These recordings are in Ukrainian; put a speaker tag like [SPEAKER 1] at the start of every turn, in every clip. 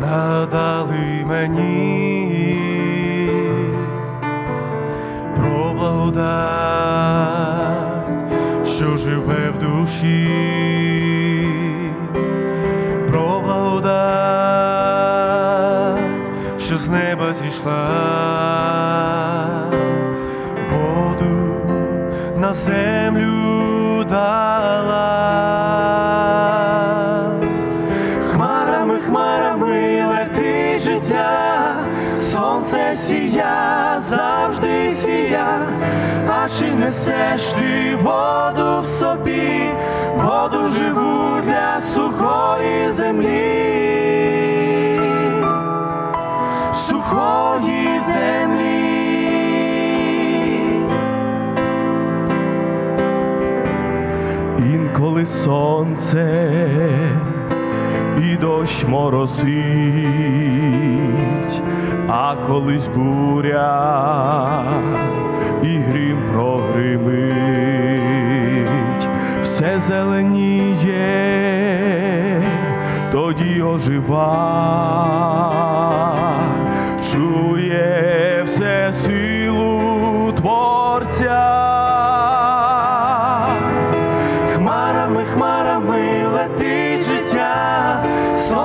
[SPEAKER 1] згадали мені. Про благодать, що живе в душі, про благодать, що з неба зійшла, воду на землю дала. Життя, сонце сія, завжди сія, а чи несеш ти воду в собі, воду живу для сухої землі, сухої землі. Інколи сонце і дощ моросить, а колись буря і грім прогримить, все зеленіє, тоді ожива,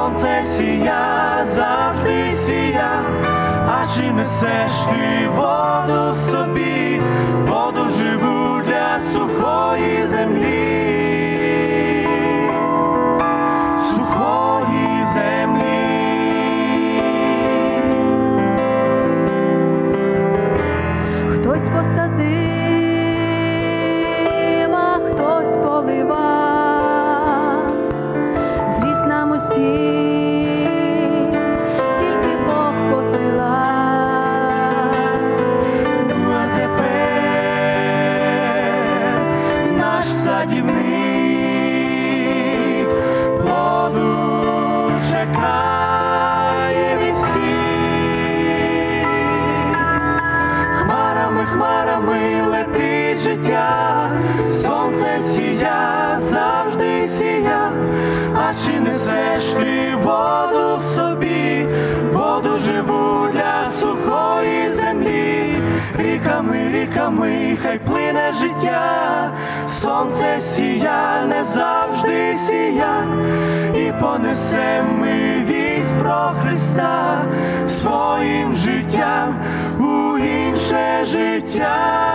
[SPEAKER 1] сонце сія, завжди сія, а чи несеш ти воду в собі, воду живу для сухої землі.
[SPEAKER 2] Хтось посадив,
[SPEAKER 1] садівник. Плоду чекає. Хмарами, хмарами летить життя, сонце сія, завжди сія, а чи несеш ти воду ріками, хай плине життя, сонце сія, не завжди сія, і понесем ми вість про Христа своїм життям у інше життя.